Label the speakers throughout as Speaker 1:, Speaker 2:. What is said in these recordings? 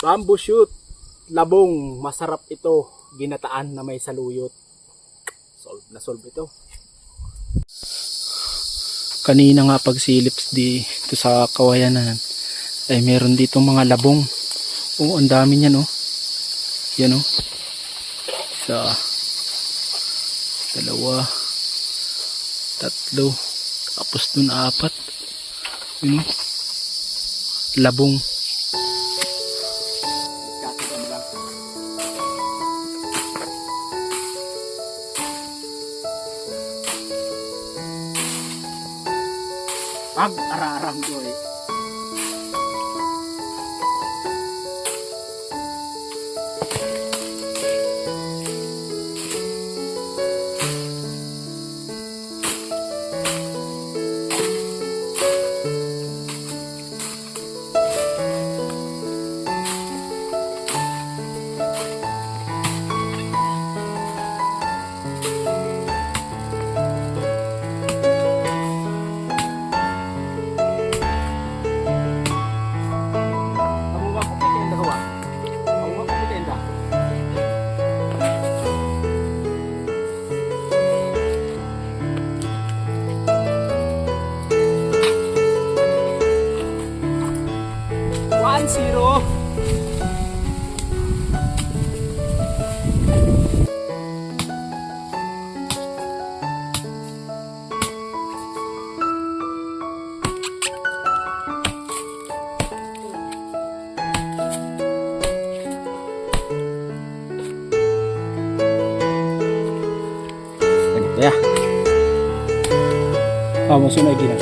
Speaker 1: Bamboo shoot. Labong. Masarap ito. Ginataan na may saluyot. Solve na solve ito. Kanina nga pagsilip di ito sa kawayanan ay meron dito mga labong. Oo, ang dami niyan oh. Yan oh. Isa, dalawa, tatlo, tapos dun apat. Yun oh. Labong. Pag araram Oh, masunod gina.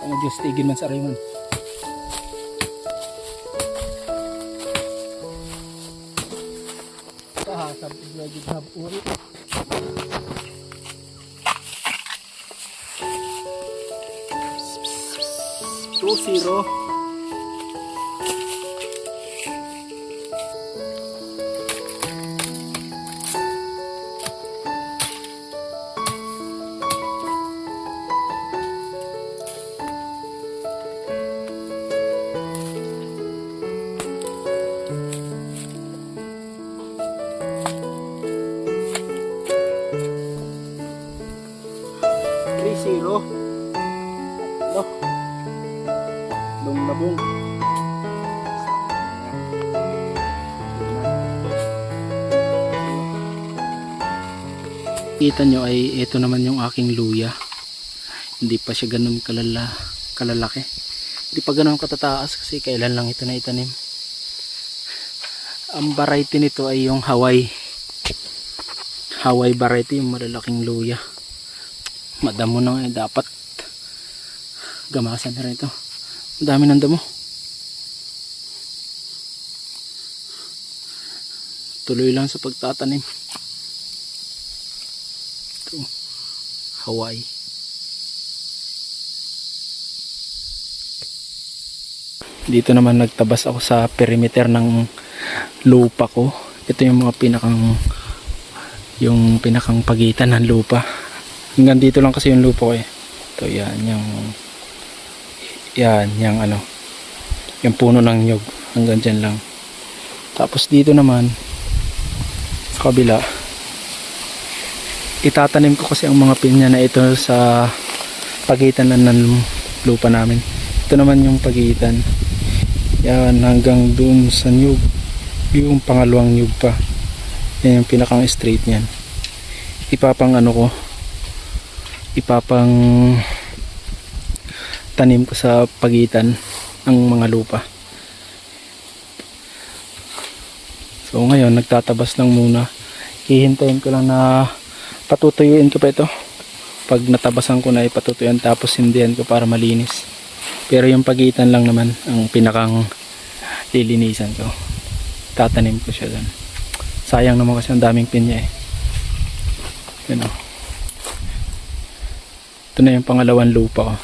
Speaker 1: Ang Diyos tigil man sa man. de dapur tuh siro Kita nyo ay ito naman yung aking luya. Hindi pa siya ganun kalala, kalalaki. Hindi pa ganun katataas kasi kailan lang ito na itanim. Ang variety nito ay yung Hawaii. Hawaii variety yung malalaking luya. Madamo na nga eh, dapat gamasan na rin ito. Ang dami ng damo. Tuloy lang sa pagtatanim. Ito. Hawaii. Dito naman nagtabas ako sa perimeter ng lupa ko. Ito yung mga pinakang yung pinakang pagitan ng lupa. Hanggang dito lang kasi yung lupa ko eh. Ito yan, yung yan, yung ano yung puno ng nyog hanggang dyan lang tapos dito naman kabila itatanim ko kasi ang mga pinya na ito sa pagitan ng lupa namin. Ito naman yung pagitan. Yan hanggang dun sa nyug. Yung pangalawang nyug pa. Yan yung pinakang straight niyan. Ipapang ano ko? Ipapang tanim ko sa pagitan ng mga lupa. So ngayon nagtatabas lang muna. Hihintayin ko lang na patutuyuin ko pa ito pag natabasan ko na ipatutuyuan tapos hindihan ko para malinis Pero yung pagitan lang naman ang pinakang lilinisan ko. Tatanim ko siya doon. Sayang naman kasi ang daming pinya eh. Yun o. Ito na yung pangalawang lupa ko.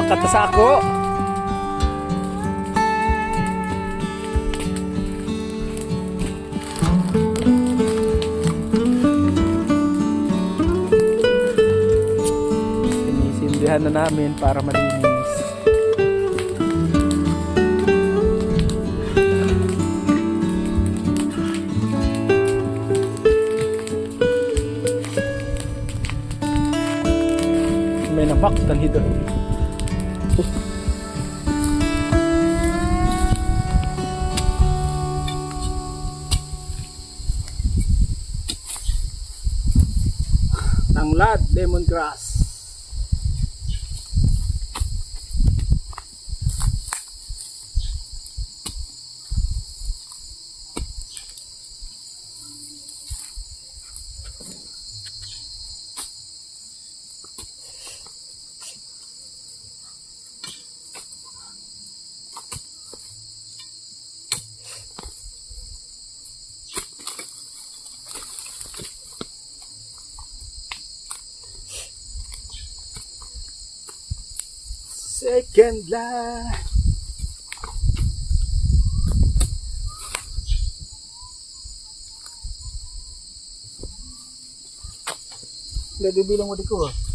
Speaker 1: Kuha ka sa ako. Sinisindihan na namin para malinis. May napak tali doon. Tanglad lemongrass. Second life. Gado bilang mo di ah.